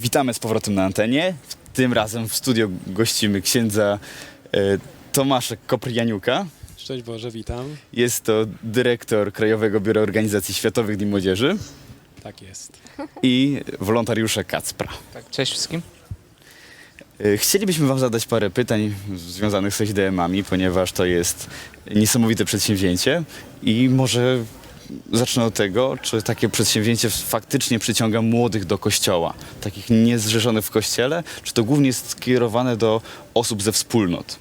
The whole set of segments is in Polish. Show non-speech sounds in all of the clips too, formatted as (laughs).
Witamy z powrotem na antenie. Tym razem w studio gościmy księdza e, Tomasza Kopryjaniuka. Szczęść Boże, witam. Jest to dyrektor Krajowego Biura Organizacji Światowych Dni Młodzieży Tak jest. i wolontariusza Kacpra. Tak, cześć wszystkim. E, Chcielibyśmy Wam zadać parę pytań związanych z SDM-ami, ponieważ to jest niesamowite przedsięwzięcie i może zacznę od tego, czy takie przedsięwzięcie faktycznie przyciąga młodych do kościoła, takich niezrzeszonych w kościele, czy to głównie jest skierowane do osób ze wspólnot?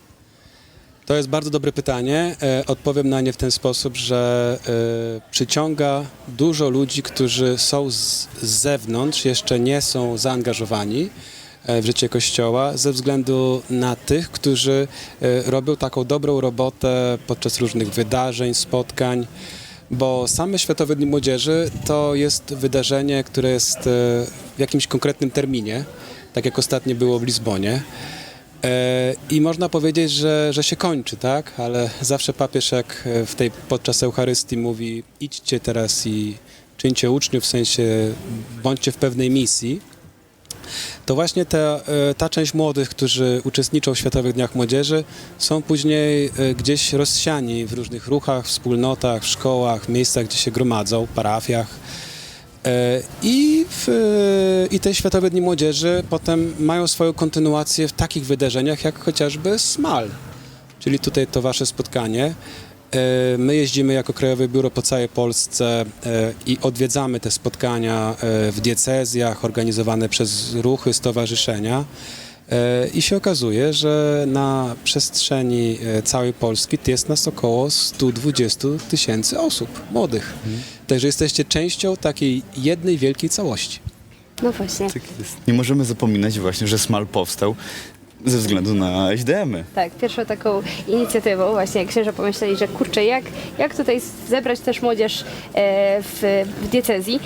To jest bardzo dobre pytanie. E, Odpowiem na nie w ten sposób, że e, przyciąga dużo ludzi, którzy są z, zewnątrz, jeszcze nie są zaangażowani e, w życie Kościoła, ze względu na tych, którzy robią taką dobrą robotę podczas różnych wydarzeń, spotkań. Bo same Światowe Dni Młodzieży to jest wydarzenie, które jest e, w jakimś konkretnym terminie, tak jak ostatnio było w Lizbonie. E, I można powiedzieć, że, że się kończy, tak? Ale zawsze papież jak w tej podczas Eucharystii mówi idźcie teraz i czyńcie uczniów, w sensie bądźcie w pewnej misji, to właśnie ta, e, ta część młodych, którzy uczestniczą w Światowych Dniach Młodzieży, są później e, gdzieś rozsiani w różnych ruchach, wspólnotach, szkołach, miejscach, gdzie się gromadzą, parafiach. E, I, w, I te Światowe Dni Młodzieży potem mają swoją kontynuację w takich wydarzeniach, jak chociażby SMAL, czyli tutaj to wasze spotkanie. E, My jeździmy jako Krajowe Biuro po całej Polsce e, i odwiedzamy te spotkania e, w diecezjach organizowane przez ruchy, stowarzyszenia. I się okazuje, że na przestrzeni całej Polski jest nas około 120 tysięcy osób młodych. Także jesteście częścią takiej jednej wielkiej całości. No właśnie. Tak jest. Nie możemy zapominać właśnie, że SMAL powstał ze względu na SDM-y. Tak, pierwszą taką inicjatywą właśnie księża pomyśleli, że kurczę, jak, jak tutaj zebrać też młodzież e, w, w diecezji.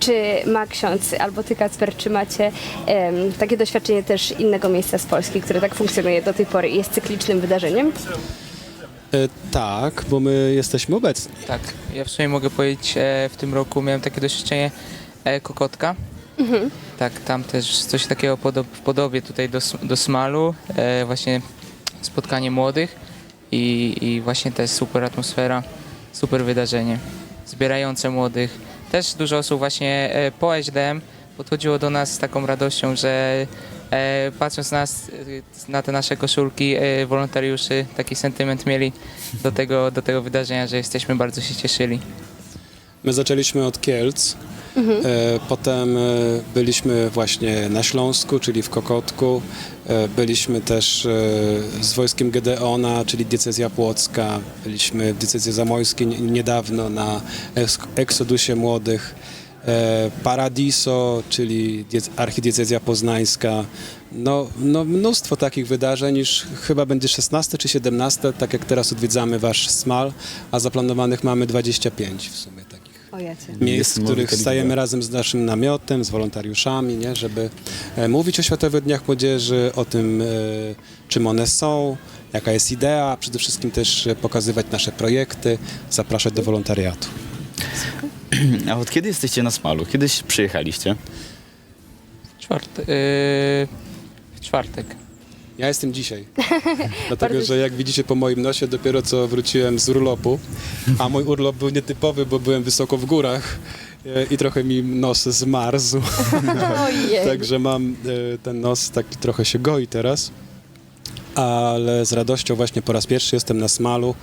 Czy ma ksiądz albo ty, Kacper, czy macie em, takie doświadczenie też innego miejsca z Polski, które tak funkcjonuje do tej pory i jest cyklicznym wydarzeniem? E, tak, bo my jesteśmy obecni. Tak, ja w sumie mogę powiedzieć, e, w tym roku miałem takie doświadczenie e, Kokotka. Tak, tam też coś takiego podob, w podobie tutaj do, do Smalu, e, właśnie spotkanie młodych i, i właśnie też super atmosfera, super wydarzenie, zbierające młodych. Też dużo osób właśnie e, po SDM podchodziło do nas z taką radością, że e, patrząc na, nas, e, na te nasze koszulki e, wolontariuszy, taki sentyment mieli do tego, do tego wydarzenia, że jesteśmy bardzo się cieszyli. My zaczęliśmy od Kielc, e, potem e, byliśmy właśnie na Śląsku, czyli w Kokotku, e, byliśmy też z wojskiem Gedeona, czyli diecezja płocka, byliśmy w diecezji zamojskiej nie- niedawno na eks- eksodusie młodych, Paradiso, czyli diec- archidiecezja poznańska, no, no mnóstwo takich wydarzeń, już chyba będzie 16 czy 17, tak jak teraz odwiedzamy wasz SMAL, a zaplanowanych mamy 25 w sumie miejsc, w których stajemy razem z naszym namiotem, z wolontariuszami, nie, żeby e, mówić o Światowych Dniach Młodzieży, o tym, e, czym one są, jaka jest idea, przede wszystkim też e, pokazywać nasze projekty, zapraszać do wolontariatu. (clears throat) A od kiedy jesteście na SMAL-u? Kiedyś przyjechaliście? Czwarte, yy, w czwartek. Ja jestem dzisiaj, (laughs) dlatego że jak widzicie po moim nosie, dopiero co wróciłem z urlopu, a mój urlop był nietypowy, bo byłem wysoko w górach e, i trochę mi nos zmarzł. (laughs) Także mam e, ten nos tak trochę się goi teraz. Ale z radością właśnie po raz pierwszy jestem na smalu.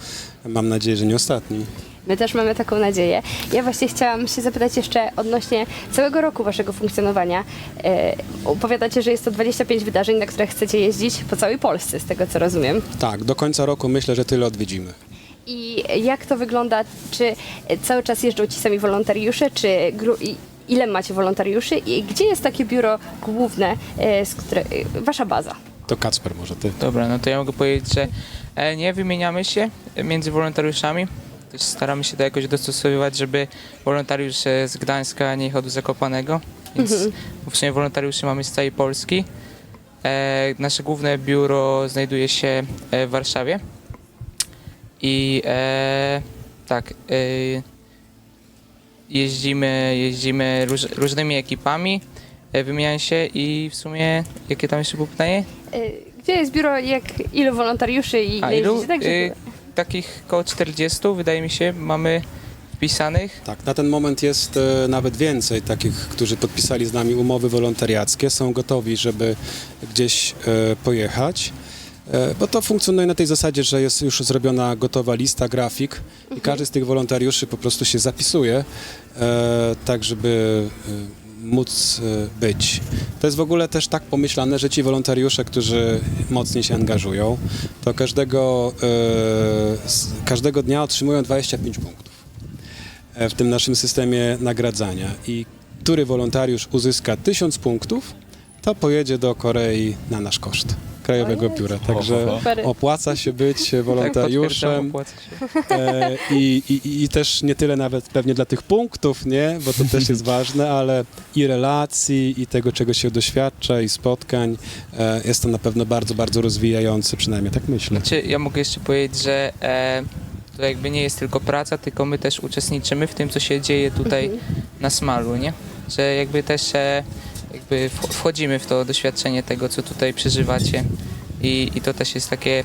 Mam nadzieję, że nie ostatni. My też mamy taką nadzieję. Ja właśnie chciałam się zapytać jeszcze odnośnie całego roku waszego funkcjonowania. E, opowiadacie, że jest to 25 wydarzeń, na które chcecie jeździć po całej Polsce, z tego co rozumiem. Tak, do końca roku myślę, że tyle odwiedzimy. I jak to wygląda? Czy cały czas jeżdżą ci sami wolontariusze, czy ile macie wolontariuszy i gdzie jest takie biuro główne, e, z które, e, wasza baza? To Kacper może ty. Dobra, no to ja mogę powiedzieć, że e, nie wymieniamy się między wolontariuszami. Też staramy się to jakoś dostosowywać, żeby wolontariusz e, z Gdańska nie jechał do Zakopanego. Więc w sumie wolontariuszy mamy z całej Polski. E, nasze główne biuro znajduje się e, w Warszawie. I e, tak, e, jeździmy, jeździmy róż, różnymi ekipami. E, wymieniają się i w sumie, jakie tam jeszcze było pytanie? E, Gdzie jest biuro, jak ilu wolontariuszy i A ile ilu? Tak, żeby- Y, takich około 40 wydaje mi się mamy wpisanych. Tak, na ten moment jest e, nawet więcej takich, którzy podpisali z nami umowy wolontariackie, są gotowi, żeby gdzieś e, pojechać. E, Bo to funkcjonuje na tej zasadzie, że jest już zrobiona gotowa lista, grafik i każdy z tych wolontariuszy po prostu się zapisuje, e, tak żeby e, móc e, być. To jest w ogóle też tak pomyślane, że ci wolontariusze, którzy mocniej się angażują, to każdego, e, każdego dnia otrzymują 25 punktów e, w tym naszym systemie nagradzania. I który wolontariusz uzyska 1000 punktów, to pojedzie do Korei na nasz koszt Krajowego. Biura. Także Super. opłaca się być Tak, wolontariuszem. opłaca się. E, i, i, I też nie tyle nawet pewnie dla tych punktów, nie? Bo to też jest ważne, ale i relacji, i tego, czego się doświadcza, i spotkań. E, jest to na pewno bardzo, bardzo rozwijające, przynajmniej tak myślę. Znaczy, ja mogę jeszcze powiedzieć, że e, to jakby nie jest tylko praca, tylko my też uczestniczymy w tym, co się dzieje tutaj na Smalu, nie? Że jakby też e, jakby wch- wchodzimy w to doświadczenie tego, co tutaj przeżywacie i, i to też jest takie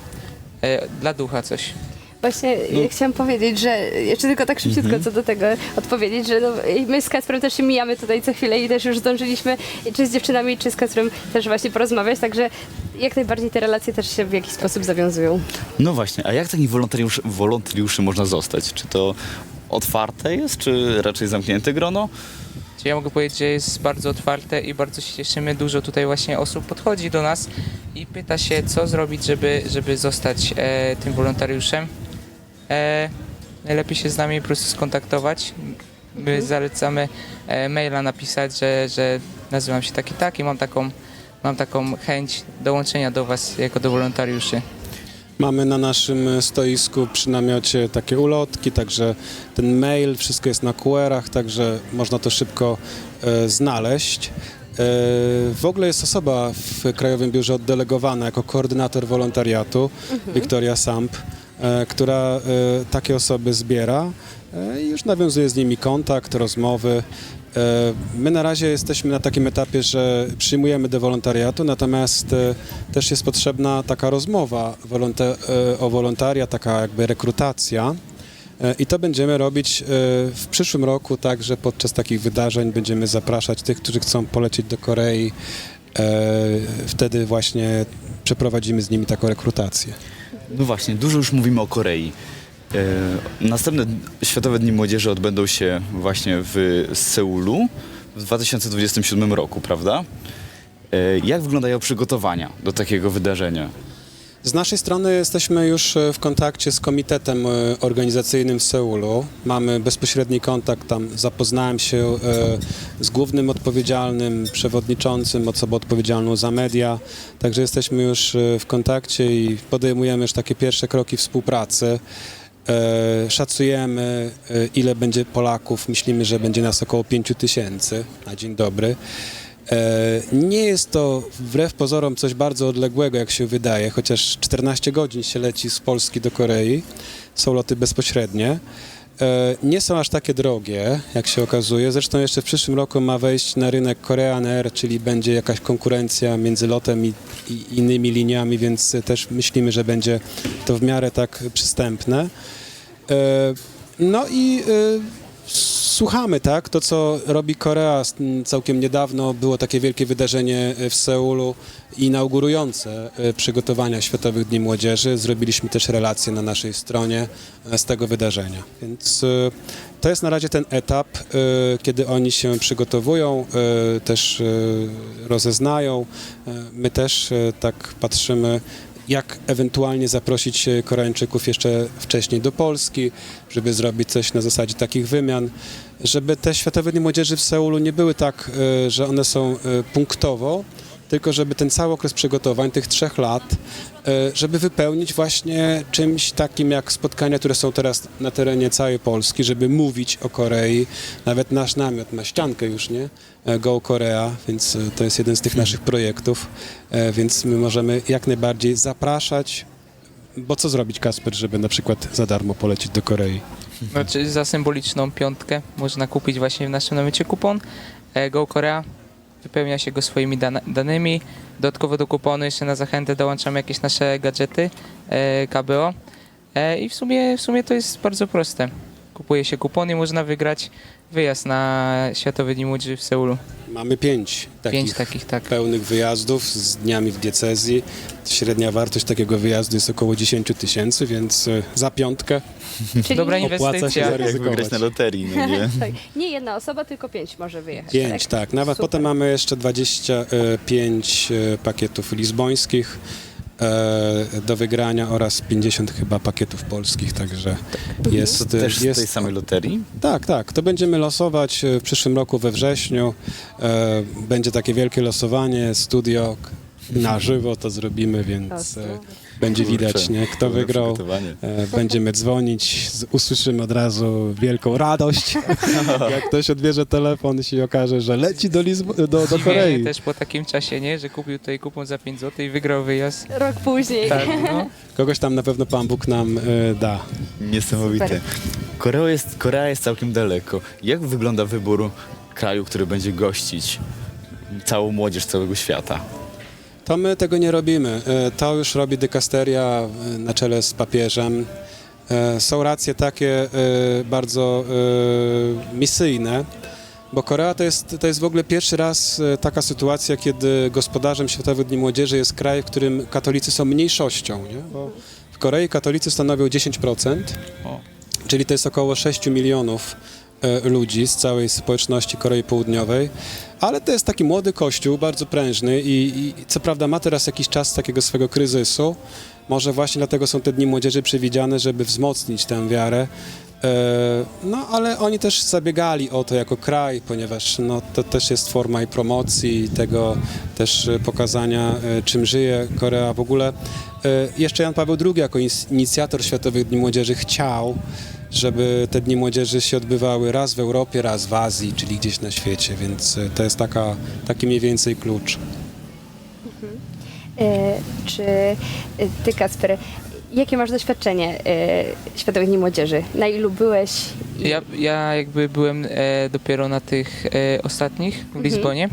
e, dla ducha coś. Właśnie No. ja chciałam powiedzieć, że jeszcze tylko tak szybciutko Mhm. co do tego odpowiedzieć, że no, my z Kasprem też się mijamy tutaj co chwilę i też już zdążyliśmy czy z dziewczynami, czy z Kasprem też właśnie porozmawiać, także jak najbardziej te relacje też się w jakiś sposób zawiązują. No właśnie, a jak takich wolontariuszy, wolontariuszy można zostać? Czy to otwarte jest, czy raczej zamknięte grono? Czyli ja mogę powiedzieć, że jest bardzo otwarte i bardzo się cieszymy. Dużo tutaj właśnie osób podchodzi do nas i pyta się, co zrobić, żeby, żeby zostać e, tym wolontariuszem. E, najlepiej się z nami po prostu skontaktować. My zalecamy e, maila napisać, że, że nazywam się taki tak i mam taką, mam taką chęć dołączenia do Was jako do wolontariuszy. Mamy na naszym stoisku przy namiocie takie ulotki, także ten mail, wszystko jest na QR-ach, także można to szybko e, znaleźć. E, w ogóle jest osoba w Krajowym Biurze oddelegowana jako koordynator wolontariatu, Wiktoria Samp, e, która e, takie osoby zbiera e, i już nawiązuje z nimi kontakt, rozmowy. E, My na razie jesteśmy na takim etapie, że przyjmujemy do wolontariatu, natomiast e, też jest potrzebna taka rozmowa e, o wolontaria, taka jakby rekrutacja. I to będziemy robić w przyszłym roku, także podczas takich wydarzeń będziemy zapraszać tych, którzy chcą polecieć do Korei. Wtedy właśnie przeprowadzimy z nimi taką rekrutację. No właśnie, dużo już mówimy o Korei. E, następne Światowe Dni Młodzieży odbędą się właśnie w Seulu w 2027 roku, prawda? E, jak wyglądają przygotowania do takiego wydarzenia? Z naszej strony jesteśmy już e, w kontakcie z komitetem organizacyjnym w Seulu. Mamy bezpośredni kontakt tam. Zapoznałem się z głównym odpowiedzialnym, przewodniczącym, osobą odpowiedzialną za media. Także jesteśmy już w kontakcie i podejmujemy już takie pierwsze kroki współpracy. E, Szacujemy, e, ile będzie Polaków. Myślimy, że będzie nas około 5 tysięcy na dzień dobry. E, Nie jest to wbrew pozorom coś bardzo odległego, jak się wydaje, chociaż 14 godzin się leci z Polski do Korei. Są loty bezpośrednie. Nie są aż takie drogie, jak się okazuje. Zresztą jeszcze w przyszłym roku ma wejść na rynek Korean Air, czyli będzie jakaś konkurencja między lotem i, i innymi liniami, więc też myślimy, że będzie to w miarę tak przystępne. E, No i e, słuchamy, tak? To, co robi Korea całkiem niedawno, było takie wielkie wydarzenie e, w Seulu inaugurujące przygotowania Światowych Dni Młodzieży. Zrobiliśmy też relacje na naszej stronie z tego wydarzenia. Więc to jest na razie ten etap, kiedy oni się przygotowują, też rozeznają. My też tak patrzymy, jak ewentualnie zaprosić Koreańczyków jeszcze wcześniej do Polski, żeby zrobić coś na zasadzie takich wymian, żeby te Światowe Dni Młodzieży w Seulu nie były tak, e, że one są e, punktowo, tylko żeby ten cały okres przygotowań, tych trzech lat, e, żeby wypełnić właśnie czymś takim jak spotkania, które są teraz na terenie całej Polski, żeby mówić o Korei. Nawet nasz namiot ma ściankę już, nie? E, Go Korea, więc e, to jest jeden z tych naszych projektów, więc my możemy jak najbardziej zapraszać, bo co zrobić Kasper, żeby na przykład za darmo polecieć do Korei? Znaczy za symboliczną piątkę można kupić właśnie w naszym namiocie kupon Go Korea wypełnia się go swoimi danymi. Dodatkowo do kuponu jeszcze na zachętę dołączamy jakieś nasze gadżety e, KBO. E, I w sumie, w sumie to jest bardzo proste. Kupuje się kupon i można wygrać wyjazd na Światowe Dni Młodzieży w Seulu. Mamy pięć takich, Pięć takich, tak. pełnych wyjazdów z dniami w diecezji. Średnia wartość takiego wyjazdu jest około 10 tysięcy, więc e, za piątkę (laughs) Czyli Dobra Opłaca się inwestycja. zaryzykować. Wygrać na loterii, no nie? (laughs) tak, nie jedna osoba, tylko pięć może wyjechać. Pięć, tak. Nawet Super. potem mamy jeszcze 25 e, pakietów lizbońskich e, do wygrania oraz 50 chyba pakietów polskich, także jest... To też z jest tej samej loterii? Tak, tak. To będziemy losować e, w przyszłym roku we wrześniu. E, Będzie takie wielkie losowanie, studio na żywo to zrobimy, więc będzie widać, Kurczę, nie, kto wygrał. E, Będziemy dzwonić, usłyszymy od razu wielką radość. (laughs) Jak ktoś odbierze telefon i się okaże, że leci do, Lizbo- do, do Korei. też po takim czasie, nie? Że kupił tutaj kupon za 5 zł i wygrał wyjazd. Rok później. Tak, no. (laughs) Kogoś tam na pewno Pan Bóg nam e, da. Niesamowite. Super. Korea jest, Korea jest całkiem daleko. Jak wygląda wybór kraju, który będzie gościć całą młodzież całego świata? To my tego nie robimy. E, To już robi dykasteria e, na czele z papieżem. E, Są racje takie bardzo misyjne, bo Korea to jest, to jest w ogóle pierwszy raz taka sytuacja, kiedy gospodarzem Światowych Dni Młodzieży jest kraj, w którym katolicy są mniejszością. Nie? Bo w Korei katolicy stanowią 10%, O. czyli to jest około 6 milionów ludzi z całej społeczności Korei Południowej, ale to jest taki młody kościół, bardzo prężny i, i co prawda ma teraz jakiś czas takiego swego kryzysu. Może właśnie dlatego są te dni młodzieży przewidziane, żeby wzmocnić tę wiarę. E, No, ale oni też zabiegali o to jako kraj, ponieważ no, to też jest forma i promocji, i tego też e, pokazania, e, czym żyje Korea. W ogóle e, jeszcze Jan Paweł II jako inicjator Światowych Dni Młodzieży chciał, żeby te Dni Młodzieży się odbywały raz w Europie, raz w Azji, czyli gdzieś na świecie, więc e, to jest taka, taki mniej więcej klucz. E, Czy e, ty, Kasper, jakie masz doświadczenie e, Światowych Dni Młodzieży? Na ilu byłeś? Ja, ja jakby byłem e, dopiero na tych e, ostatnich w Lizbonie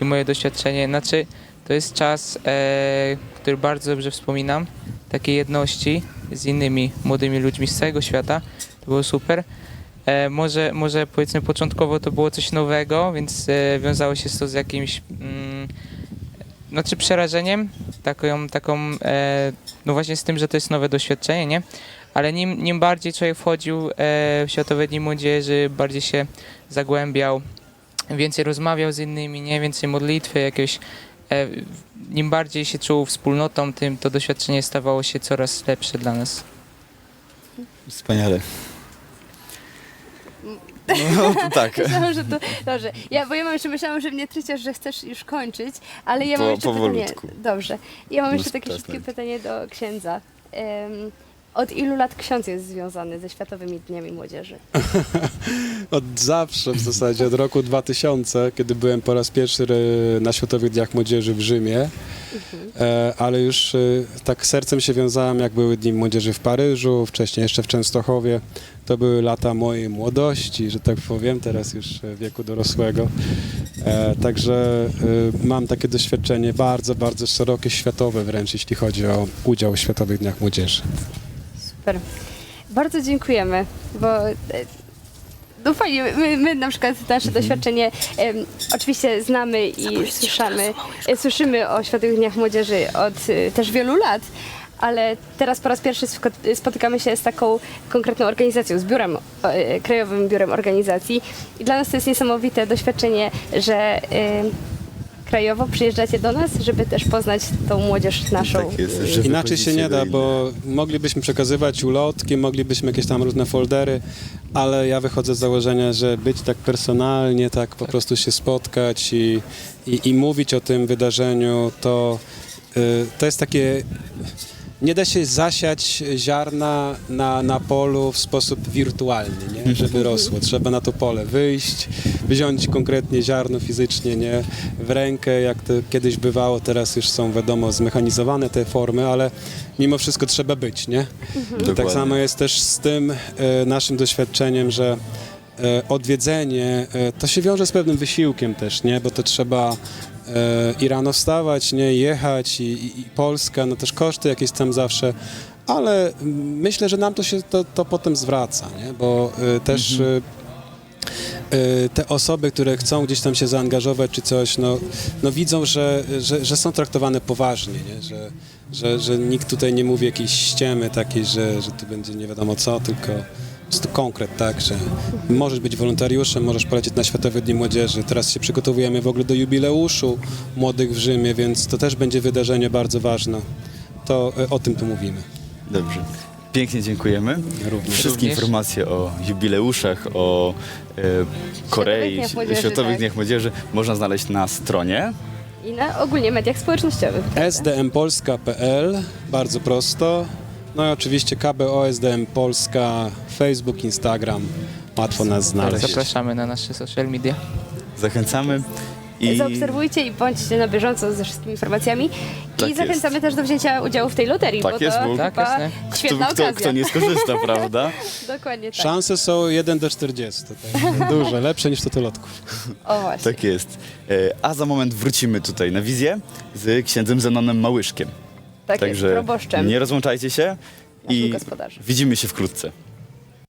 i moje doświadczenie, znaczy to jest czas, e, który bardzo dobrze wspominam, takiej jedności z innymi młodymi ludźmi z całego świata, to było super. E, może, może powiedzmy początkowo to było coś nowego, więc e, wiązało się to z jakimś mm, znaczy przerażeniem, taką, taką e, no właśnie z tym, że to jest nowe doświadczenie, nie? Ale nim, nim bardziej człowiek wchodził e, w Światowe Dni Młodzieży, bardziej się zagłębiał, więcej rozmawiał z innymi, nie? Więcej modlitwy, jakieś... E, nim bardziej się czuł wspólnotą, tym to doświadczenie stawało się coraz lepsze dla nas. Wspaniale. No tak. (laughs) Myślałam, że to dobrze. Ja, bo ja mam jeszcze myślałam, że mnie tryciasz, że chcesz już kończyć, ale ja mam Po- jeszcze powolutku. pytanie. Dobrze. Ja mam No jeszcze takie sprawdźmy. szybkie pytanie do księdza. Em, od ilu lat ksiądz jest związany ze Światowymi Dniami Młodzieży? (laughs) Od zawsze, w zasadzie od roku 2000, kiedy byłem po raz pierwszy e, na Światowych Dniach Młodzieży w Rzymie, e, ale już e, tak sercem się wiązałem, jak były Dni Młodzieży w Paryżu, wcześniej jeszcze w Częstochowie. To były lata mojej młodości, że tak powiem, teraz już e, wieku dorosłego. E, Także e, mam takie doświadczenie bardzo, bardzo szerokie, światowe wręcz, jeśli chodzi o udział w Światowych Dniach Młodzieży. Super. Bardzo dziękujemy, bo e, no fajnie, my, my na przykład nasze doświadczenie em, oczywiście znamy i słyszamy, e, słyszymy o Światowych Dniach Młodzieży od e, też wielu lat, ale teraz po raz pierwszy spotykamy się z taką konkretną organizacją, z biurem, e, Krajowym Biurem Organizacji. I dla nas to jest niesamowite doświadczenie, że e, krajowo przyjeżdżacie do nas, żeby też poznać tą młodzież naszą. Tak jest, że- Inaczej się wychodzicie nie do da, innych. bo moglibyśmy przekazywać ulotki, moglibyśmy jakieś tam różne foldery, ale ja wychodzę z założenia, że być tak personalnie, tak po prostu się spotkać i, i, i mówić o tym wydarzeniu, to, y, to jest takie... Nie da się zasiać ziarna na, na polu w sposób wirtualny, nie? żeby rosło. Trzeba na to pole wyjść, wziąć konkretnie ziarno fizycznie nie? w rękę, jak to kiedyś bywało. Teraz już są, wiadomo, zmechanizowane te formy, ale mimo wszystko trzeba być. Nie? I tak samo jest też z tym e, naszym doświadczeniem, że e, odwiedzenie, e, to się wiąże z pewnym wysiłkiem też, nie? Bo to trzeba i rano wstawać, nie? Jechać i, i, i Polska, no też koszty jakieś tam zawsze, ale myślę, że nam to się to, to potem zwraca, nie? Bo e, też e, e, te osoby, które chcą gdzieś tam się zaangażować czy coś, no, no widzą, że, że, że są traktowane poważnie, nie? Że, że, że nikt tutaj nie mówi jakiejś ściemy takiej, że, że tu będzie nie wiadomo co, tylko po prostu konkret, tak, że możesz być wolontariuszem, możesz polecieć na Światowe Dni Młodzieży. Teraz się przygotowujemy w ogóle do jubileuszu młodych w Rzymie, więc to też będzie wydarzenie bardzo ważne. To e, o tym tu mówimy. Dobrze. Pięknie dziękujemy. Również. Wszystkie Również. informacje o jubileuszach, o e, Korei, Dniach Młodzieży, Światowych tak. Dniach Młodzieży można znaleźć na stronie. I na ogólnie mediach społecznościowych. prawda? sdmpolska.pl, bardzo prosto. No i oczywiście KBO SDM Polska, Facebook, Instagram. Łatwo nas znaleźć. Zapraszamy na nasze social media. Zachęcamy. I Zaobserwujcie i bądźcie na bieżąco ze wszystkimi informacjami. Tak I zachęcamy też do wzięcia udziału w tej loterii, Tak bo jest, to bo- Tak, chyba jasne. świetna kto, kto, okazja. kto nie skorzysta, (laughs) prawda? Dokładnie tak. Szanse są 1 do 40. Tak? (laughs) Duże, lepsze niż totolotków. O właśnie. Tak jest. E, A za moment wrócimy tutaj na wizję z księdzem Zenonem Małyszkiem. Tak, jest, Także proboszczem. nie rozłączajcie się Naszym i gospodarzem. widzimy się wkrótce.